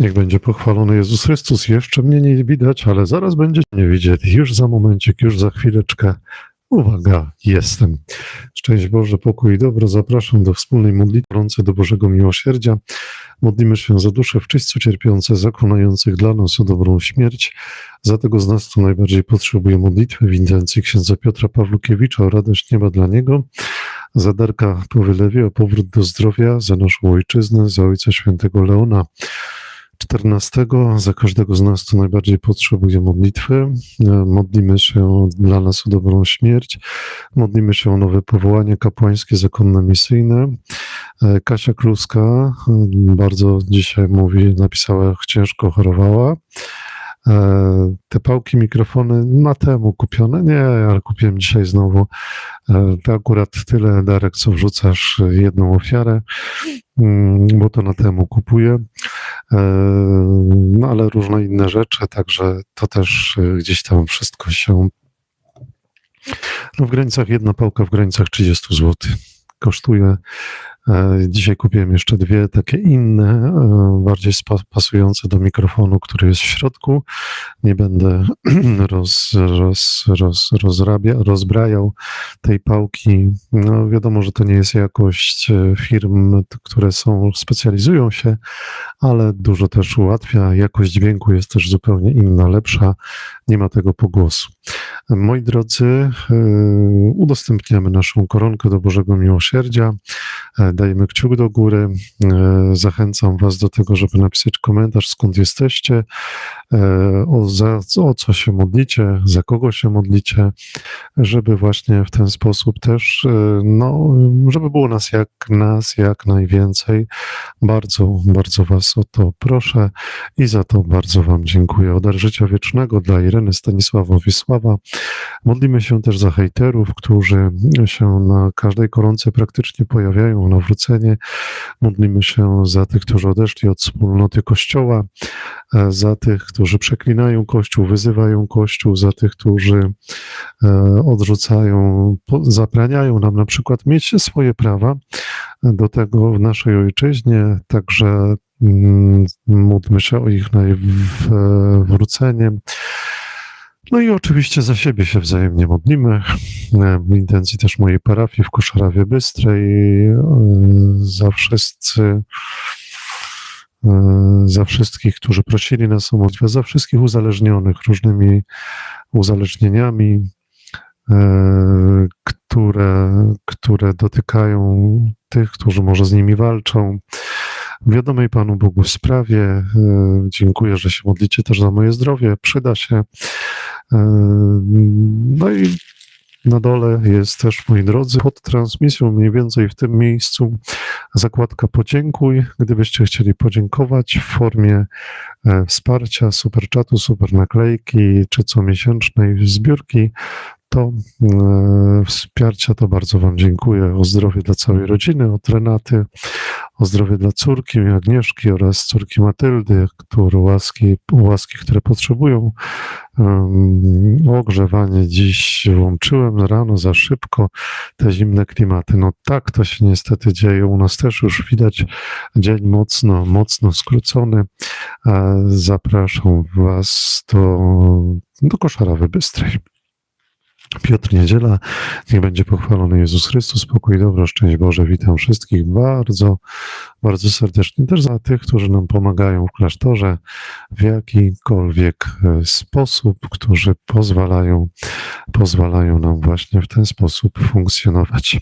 Niech będzie pochwalony Jezus Chrystus. Jeszcze mnie nie widać, ale zaraz będziecie mnie widzieć. Już za momencik, już za chwileczkę. Uwaga, jestem. Szczęść Boże, pokój i dobro. Zapraszam do wspólnej modlitwy do Bożego Miłosierdzia. Modlimy się za dusze w czyśćcu cierpiące, zakonających dla nas o dobrą śmierć. Za tego z nas, kto najbardziej potrzebuje modlitwy w intencji księdza Piotra Pawlukiewicza o radość nieba dla niego. Za Darka po wylewie o powrót do zdrowia, za naszą ojczyznę, za Ojca Świętego Leona. 14. Za każdego z nas, kto najbardziej potrzebuje modlitwy. E, Modlimy się dla nas o dobrą śmierć. Modlimy się o nowe powołanie kapłańskie, zakonne, misyjne. E, Kasia Kluska e, bardzo dzisiaj mówi, napisała, ciężko chorowała. Te pałki, mikrofony na temu kupione? Nie, ale kupiłem dzisiaj znowu. To akurat tyle, Darek, co wrzucasz jedną ofiarę, mm, bo to na temu kupuję. E, No ale różne inne rzeczy, także to też e, gdzieś tam wszystko się no w granicach, jedna pałka w granicach 30 zł kosztuje. E, Dzisiaj kupiłem jeszcze dwie takie inne, e, bardziej pasujące do mikrofonu, który jest w środku. Nie będę roz, roz, roz, rozrabia, rozbrajał tej pałki. No wiadomo, że to nie jest jakość e, firm, które są, specjalizują się, ale dużo też ułatwia. Jakość dźwięku jest też zupełnie inna, lepsza. Nie ma tego pogłosu. Moi drodzy, udostępniamy naszą koronkę do Bożego Miłosierdzia. E, Dajemy kciuk do góry. E, Zachęcam Was do tego, żeby napisać komentarz, skąd jesteście, o, za, o co się modlicie, za kogo się modlicie, żeby właśnie w ten sposób też, e, no, żeby było nas jak nas jak najwięcej. Bardzo, bardzo Was o to proszę i za to bardzo Wam dziękuję. O dar życia wiecznego dla Ireny, Stanisława, Wisława. Modlimy się też za hejterów, którzy się na każdej koronce praktycznie pojawiają, nawrócenie. Modlimy się za tych, którzy odeszli od wspólnoty Kościoła, e, za tych, którzy przeklinają Kościół, wyzywają Kościół, za tych, którzy e, odrzucają, zabraniają nam na przykład mieć swoje prawa do tego w naszej ojczyźnie, także mm, módlmy się o ich nawrócenie. No i oczywiście za siebie się wzajemnie modlimy. E, W intencji też mojej parafii w Koszarawie Bystrej. e, Za wszyscy, e, za wszystkich, którzy prosili nas o modlitwę, za wszystkich uzależnionych różnymi uzależnieniami, e, które, które dotykają tych, którzy może z nimi walczą. Wiadomej Panu Bogu sprawie. e, Dziękuję, że się modlicie też za moje zdrowie. Przyda się. E, No i na dole jest też, moi drodzy, pod transmisją, mniej więcej w tym miejscu, zakładka podziękuj. Gdybyście chcieli podziękować w formie e, wsparcia, super czatu, super naklejki czy comiesięcznej zbiórki, to e, wsparcia to bardzo Wam dziękuję. O zdrowie dla całej rodziny, od Renaty, o zdrowie dla córki Agnieszki oraz córki Matyldy, które łaski, łaski które potrzebują. Ogrzewanie dziś włączyłem rano za szybko, te zimne klimaty. No tak to się niestety dzieje. U nas też już widać dzień mocno, mocno skrócony. E, Zapraszam Was do, do Koszarawy Bystrej. Piotr Niedziela, niech będzie pochwalony Jezus Chrystus, pokój i dobro, szczęść Boże, witam wszystkich bardzo, bardzo serdecznie, też za tych, którzy nam pomagają w klasztorze w jakikolwiek e, sposób, którzy pozwalają, pozwalają nam właśnie w ten sposób funkcjonować.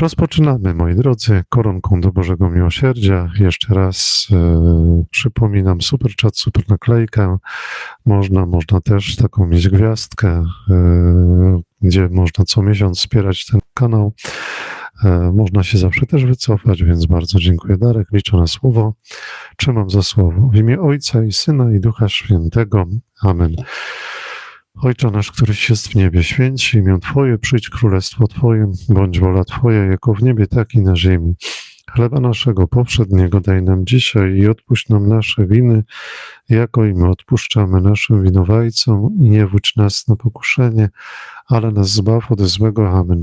Rozpoczynamy, moi drodzy, koronką do Bożego Miłosierdzia. Jeszcze raz e, przypominam, super chat, super naklejkę. Można, można też taką mieć gwiazdkę, e, gdzie można co miesiąc wspierać ten kanał. E, Można się zawsze też wycofać, więc bardzo dziękuję. Darek, liczę na słowo. Trzymam za słowo. W imię Ojca i Syna i Ducha Świętego. Amen. Ojcze nasz, któryś jest w niebie, święć imię Twoje, przyjdź królestwo Twoje, bądź wola Twoja, jako w niebie, tak i na ziemi. Chleba naszego poprzedniego daj nam dzisiaj i odpuść nam nasze winy, jako i my odpuszczamy naszym winowajcom i nie wódź nas na pokuszenie, ale nas zbaw od złego. Amen.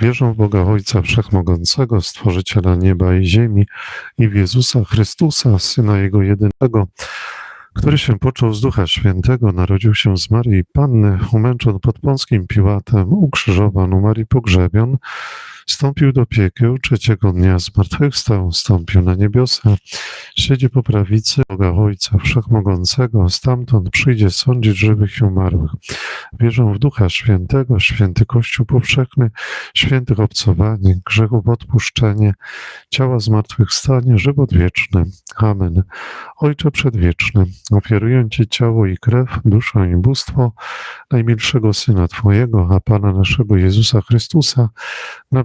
Wierzę w Boga Ojca Wszechmogącego, Stworzyciela nieba i ziemi i w Jezusa Chrystusa, Syna Jego jedynego, który się począł z Ducha Świętego, narodził się z Marii Panny, umęczon pod Pąskim Piłatem, ukrzyżowan, umarł i pogrzebion, Stąpił do piekieł, trzeciego dnia zmartwychwstał, stąpił na niebiosa, siedzi po prawicy Boga Ojca Wszechmogącego, stamtąd przyjdzie sądzić żywych i umarłych. Wierzę w Ducha Świętego, święty Kościół powszechny, świętych obcowanie, grzechów odpuszczenie, ciała zmartwychwstanie, żywot wieczny. Amen. Ojcze Przedwieczny, ofiaruję Ci ciało i krew, duszę i bóstwo najmilszego Syna Twojego, a Pana naszego Jezusa Chrystusa, na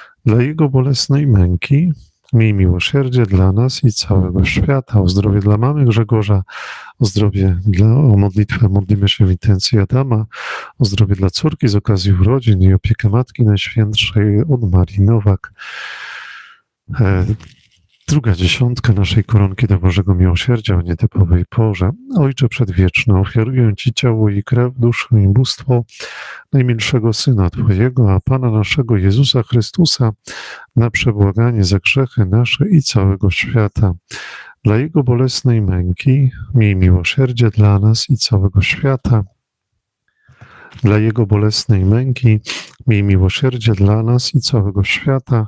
Dla Jego bolesnej męki miej miłosierdzie dla nas i całego świata. O zdrowie dla mamy Grzegorza, o zdrowie dla, o modlitwę modlimy się w intencji Adama, o zdrowie dla córki z okazji urodzin i opiekę Matki Najświętszej od Marii Nowak. E, Druga dziesiątka naszej koronki do Bożego Miłosierdzia o nietypowej porze. Ojcze Przedwieczny, ofiaruję Ci ciało i krew, duszę i bóstwo najmilszego Syna Twojego, a Pana naszego Jezusa Chrystusa na przebłaganie za grzechy nasze i całego świata. Dla Jego bolesnej męki miej miłosierdzie dla nas i całego świata. Dla Jego bolesnej męki miej miłosierdzie dla nas i całego świata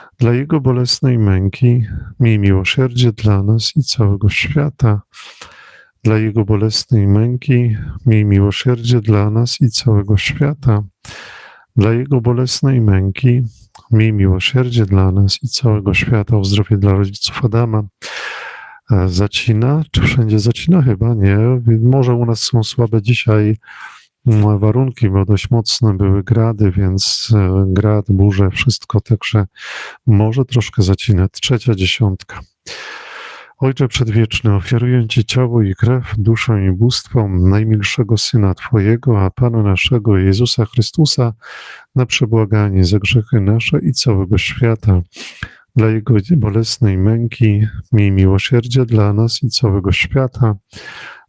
dla Jego bolesnej męki, miej miłosierdzie dla nas i całego świata. Dla Jego bolesnej męki, miej miłosierdzie dla nas i całego świata. Dla Jego bolesnej męki, miej miłosierdzie dla nas i całego świata. O zdrowie dla rodziców Adama. E, zacina, czy wszędzie zacina? Chyba nie. Może u nas są słabe dzisiaj warunki, bo dość mocne były grady, więc e, grad, burze, wszystko, także może troszkę zacinać. Trzecia dziesiątka. Ojcze Przedwieczny, ofiaruję Ci ciało i krew, duszę i bóstwo najmilszego Syna Twojego, a Pana naszego Jezusa Chrystusa na przebłaganie za grzechy nasze i całego świata. Dla Jego bolesnej męki miej miłosierdzie dla nas i całego świata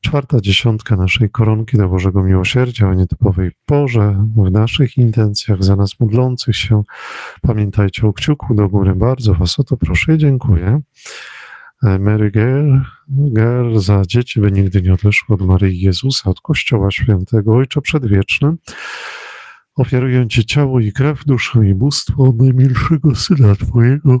Czwarta dziesiątka naszej koronki do Bożego Miłosierdzia o nietypowej porze, w naszych intencjach za nas modlących się. Pamiętajcie o kciuku do góry. Bardzo Was o to proszę i dziękuję. E, Mary Girl za dzieci, by nigdy nie odeszły od Maryi Jezusa, od Kościoła Świętego, Ojcze Przedwieczny. Ofiaruję Ci ciało i krew, duszę i bóstwo najmilszego Syna Twojego,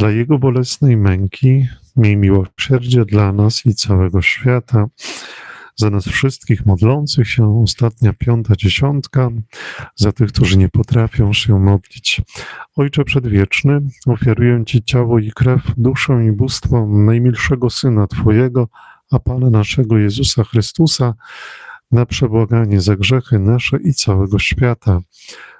Dla Jego bolesnej męki, miej miłosierdzie dla nas i całego świata. Za nas wszystkich modlących się, ostatnia piąta dziesiątka, za tych, którzy nie potrafią się modlić. Ojcze Przedwieczny, ofiaruję Ci ciało i krew, duszę i bóstwo najmilszego Syna Twojego, a Pana naszego Jezusa Chrystusa, na przebłaganie za grzechy nasze i całego świata.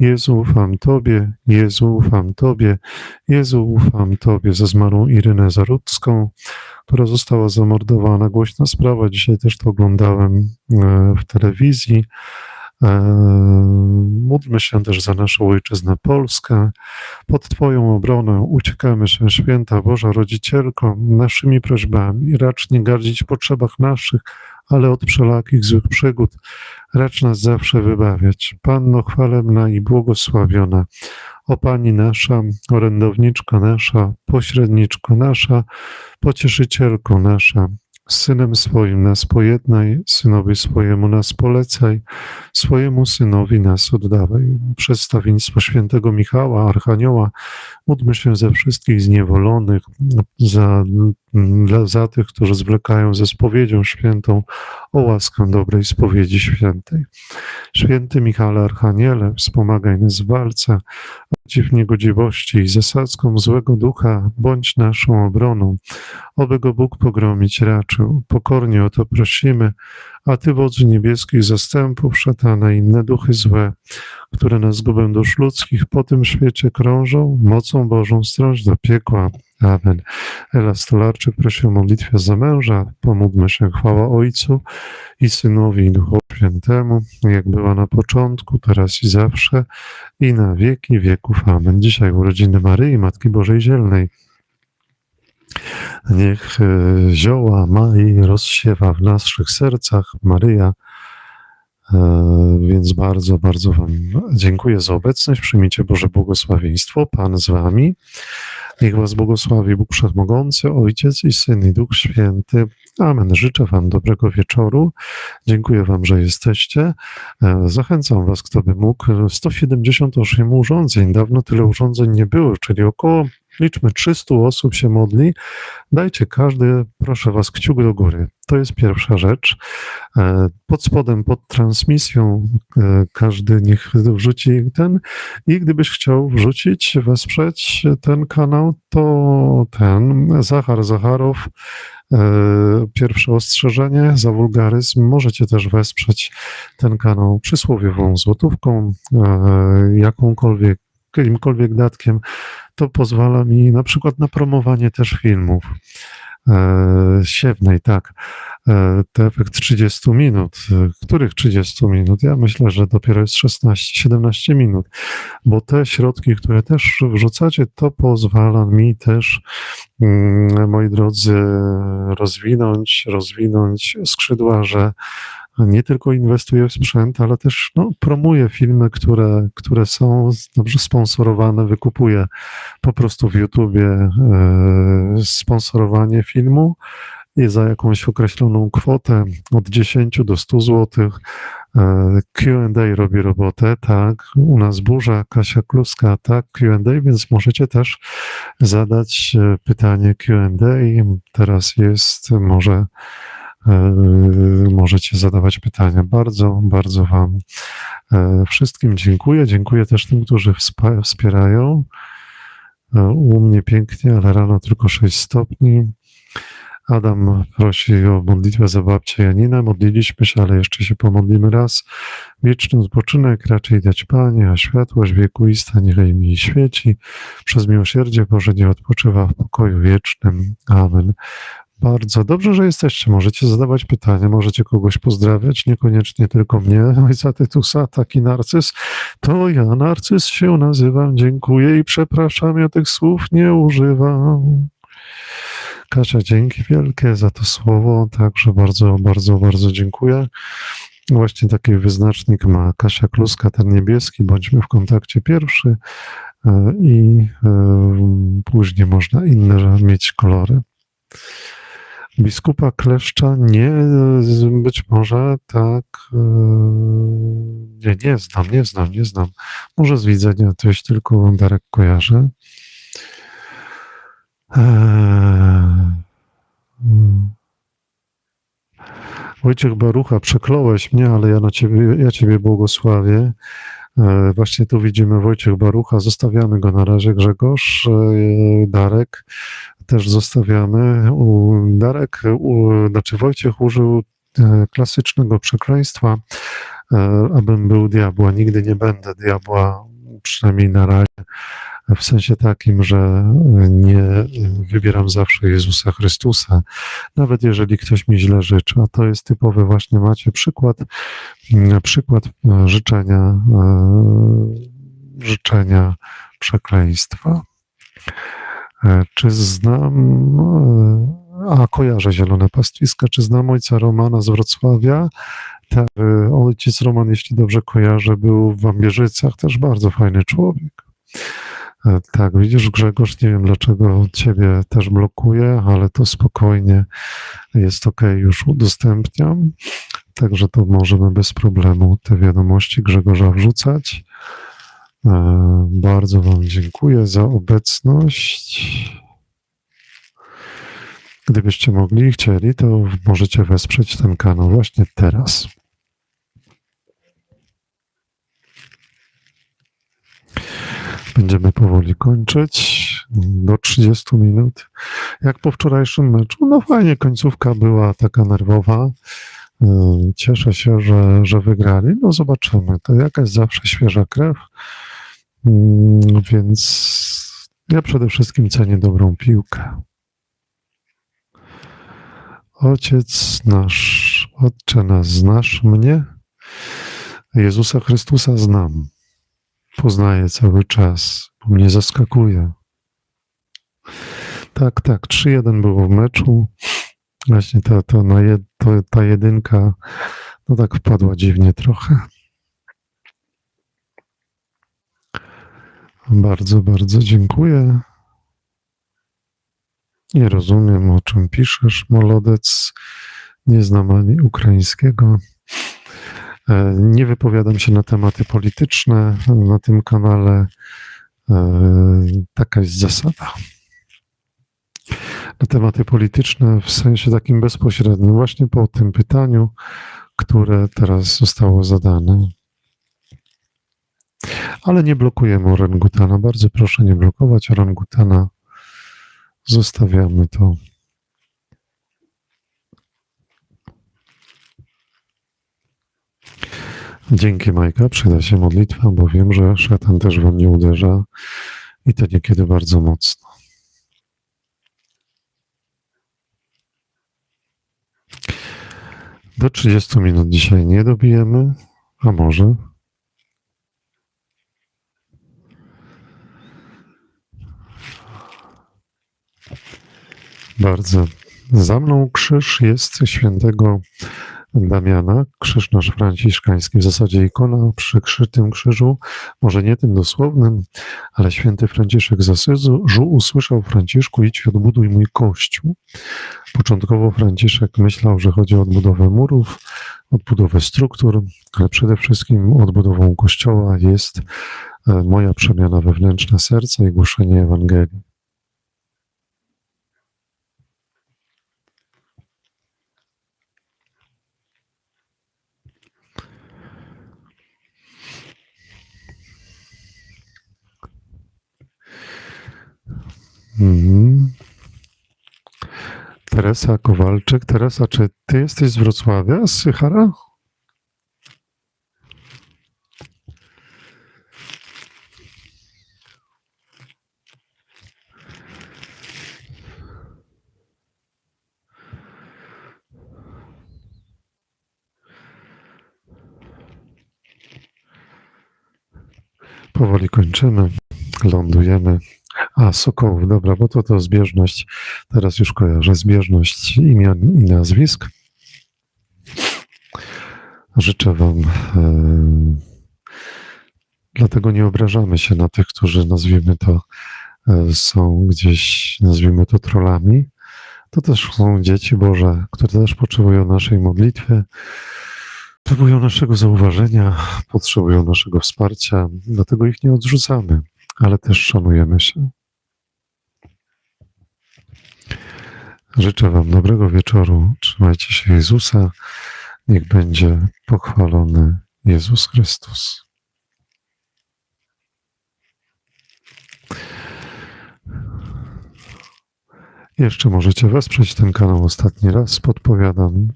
Jezu, ufam Tobie, Jezu, ufam Tobie, Jezu, ufam Tobie. Za zmarłą Irynę Zarudzką, która została zamordowana. Głośna sprawa, dzisiaj też to oglądałem e, w telewizji. E, Módlmy się też za naszą ojczyznę Polskę. Pod Twoją obronę uciekamy się, święta Boża Rodzicielko, naszymi prośbami. Racz nie gardzić w potrzebach naszych, ale od wszelakich złych przygód racz nas zawsze wybawiać. Panno chwalebna i błogosławiona, o Pani nasza, orędowniczko nasza, pośredniczko nasza, pocieszycielko nasza, z Synem swoim nas pojednaj, Synowi swojemu nas polecaj, swojemu Synowi nas oddawaj. Przedstawieństwo świętego Michała, Archanioła, módlmy się ze wszystkich zniewolonych, za, dla, za tych, którzy zwlekają ze spowiedzią świętą, o łaskę dobrej spowiedzi świętej. Święty Michale Archaniele, wspomagaj nas w walce, przeciw niegodziwości i zasadzkom złego ducha, bądź naszą obroną, oby go Bóg pogromić raczył. Pokornie o to prosimy, a Ty, wodzu niebieskich zastępów, szatana inne duchy złe, które na zgubę dusz ludzkich po tym świecie krążą, mocą Bożą strąć do piekła. Amen. Ela Stolarczyk prosi o modlitwę za męża. Pomódlmy się chwała Ojcu i Synowi i Duchowi Świętemu, jak była na początku, teraz i zawsze, i na wieki wieków. Amen. Dzisiaj urodziny Maryi, Matki Bożej Zielnej. Niech e, zioła Mai rozsiewa w naszych sercach Maryja. E, Więc bardzo, bardzo Wam dziękuję za obecność. Przyjmijcie Boże błogosławieństwo. Pan z Wami. Niech Was błogosławi Bóg Wszechmogący, Ojciec i Syn i Duch Święty. Amen. Życzę Wam dobrego wieczoru. Dziękuję Wam, że jesteście. E, Zachęcam Was, kto by mógł. 178 urządzeń. Dawno tyle urządzeń nie było, czyli około, liczmy, 300 osób się modli. Dajcie każdy, proszę Was, kciuk do góry. To jest pierwsza rzecz. E, Pod spodem, pod transmisją, e, każdy niech wrzuci ten. I gdybyś chciał wrzucić, wesprzeć ten kanał, to ten Zachar Zacharow. e, Pierwsze ostrzeżenie za wulgaryzm. Możecie też wesprzeć ten kanał przysłowiową złotówką, jakąkolwiek, jakimkolwiek datkiem. To pozwala mi na przykład na promowanie też filmów. E, Siewnej, tak. E, Te efekt 30 minut. E, Których 30 minut? Ja myślę, że dopiero jest 16, 17 minut, bo te środki, które też wrzucacie, to pozwala mi też, mm, moi drodzy, rozwinąć, rozwinąć skrzydła, że nie tylko inwestuję w sprzęt, ale też no, promuję filmy, które, które są dobrze sponsorowane, wykupuję po prostu w YouTubie e, sponsorowanie filmu i za jakąś określoną kwotę od 10 do 100 zł. QA robi robotę, tak. U nas burza, Kasia Kluska, tak, QA, więc możecie też zadać e, pytanie QA. Teraz jest, może możecie zadawać pytania. Bardzo, bardzo Wam e, wszystkim dziękuję. Dziękuję też tym, którzy wspierają. E, U mnie pięknie, ale rano tylko 6 stopni. Adam prosi o modlitwę za babcię Janinę. Modliliśmy się, ale jeszcze się pomodlimy raz. Wieczny odpoczynek raczej dać Panie, a światłość wiekuista niechaj mi świeci. Przez miłosierdzie Boże nie odpoczywa w pokoju wiecznym. Amen. Bardzo dobrze, że jesteście. Możecie zadawać pytania, możecie kogoś pozdrawiać, niekoniecznie tylko mnie, ojca Tytusa, taki narcyz. To ja, narcyz się nazywam, dziękuję i przepraszam, ja tych słów nie używam. Kasia, dzięki wielkie za to słowo, także bardzo, bardzo, bardzo dziękuję. Właśnie taki wyznacznik ma Kasia Kluska, ten niebieski, bądźmy w kontakcie pierwszy e, i e, później można inne mieć kolory. Biskupa Kleszcza nie, być może tak, e, nie, nie znam, nie znam, nie znam. Może z widzenia jest tylko Darek kojarzy. Eee, mm. Wojciech Barucha, przekląłeś mnie, ale ja na ciebie, ja ciebie błogosławię. E, Właśnie tu widzimy Wojciech Barucha, zostawiamy go na razie, Grzegorz, e, Darek też zostawiamy. Darek, znaczy Wojciech użył e, klasycznego przekleństwa, abym był diabła. Nigdy nie będę diabła, przynajmniej na razie, w sensie takim, że nie wybieram zawsze Jezusa Chrystusa, nawet jeżeli ktoś mi źle życzy. A to jest typowy właśnie, macie przykład, przykład e, życzenia, e, życzenia przekleństwa. E, Czy znam, e, a kojarzę Zielone Pastwiska, czy znam ojca Romana z Wrocławia? Tak, e, ojciec Roman, jeśli dobrze kojarzę, był w Wambierzycach, też bardzo fajny człowiek. E, Tak, widzisz Grzegorz, nie wiem dlaczego ciebie też blokuje, ale to spokojnie jest ok, już udostępniam, także to możemy bez problemu te wiadomości Grzegorza wrzucać. E, Bardzo Wam dziękuję za obecność. Gdybyście mogli chcieli, to możecie wesprzeć ten kanał właśnie teraz. Będziemy powoli kończyć. Do 30 minut. Jak po wczorajszym meczu. No fajnie, końcówka była taka nerwowa. Y, Cieszę się, że, że wygrali. No zobaczymy. To jakaś zawsze świeża krew. Mm, Więc ja przede wszystkim cenię dobrą piłkę. Ojciec nasz, Otcze nas, znasz mnie? Jezusa Chrystusa znam. Poznaję cały czas, bo mnie zaskakuje. Tak, tak, 3-1 było w meczu. Właśnie ta, to na jed, to, ta jedynka, no tak wpadła dziwnie trochę. Bardzo, bardzo dziękuję. Nie rozumiem, o czym piszesz, Molodec. Nie znam ani ukraińskiego. E, Nie wypowiadam się na tematy polityczne na tym kanale. E, Taka jest zasada. Na tematy polityczne w sensie takim bezpośrednim, właśnie po tym pytaniu, które teraz zostało zadane. Ale nie blokujemy orangutana. Bardzo proszę nie blokować orangutana. Zostawiamy to. Dzięki Majka, przyda się modlitwa, bo wiem, że szatan też we mnie uderza i to niekiedy bardzo mocno. Do 30 minut dzisiaj nie dobijemy, a może? Bardzo. Za mną krzyż jest świętego Damiana, krzyż nasz franciszkański, w zasadzie ikona przy krzy, tym krzyżu, może nie tym dosłownym, ale święty Franciszek z Asyzu usłyszał Franciszku, idź odbuduj mój kościół. Początkowo Franciszek myślał, że chodzi o odbudowę murów, odbudowę struktur, ale przede wszystkim odbudową kościoła jest e, moja przemiana wewnętrzna serca i głoszenie Ewangelii. Mhm. Teresa Kowalczyk. Teresa, czy ty jesteś z Wrocławia, z Sychara? Powoli kończymy, lądujemy. A, Sokołów, dobra, bo to to zbieżność. Teraz już kojarzę zbieżność imion i nazwisk. Życzę Wam. E, dlatego nie obrażamy się na tych, którzy nazwijmy to e, są gdzieś, nazwijmy to trollami. To też są dzieci Boże, które też potrzebują naszej modlitwy, potrzebują naszego zauważenia, potrzebują naszego wsparcia, dlatego ich nie odrzucamy, ale też szanujemy się. Życzę Wam dobrego wieczoru. Trzymajcie się Jezusa. Niech będzie pochwalony Jezus Chrystus. Jeszcze możecie wesprzeć ten kanał ostatni raz, podpowiadam.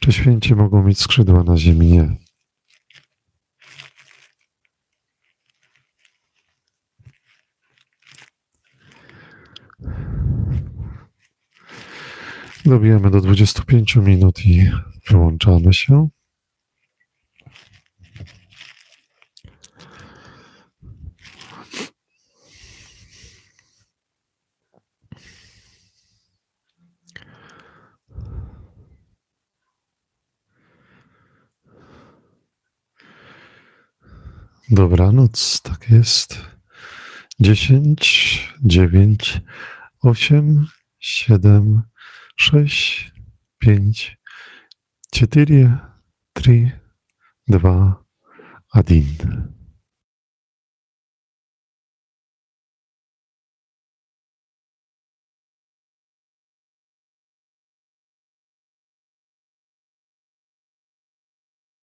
Czy święci mogą mieć skrzydła na ziemi? Nie. Dobijamy do 25 minut i wyłączamy się. Dobranoc, tak jest. 10, 9, 8, 7, 6, 5, 4, 3, 2, 1.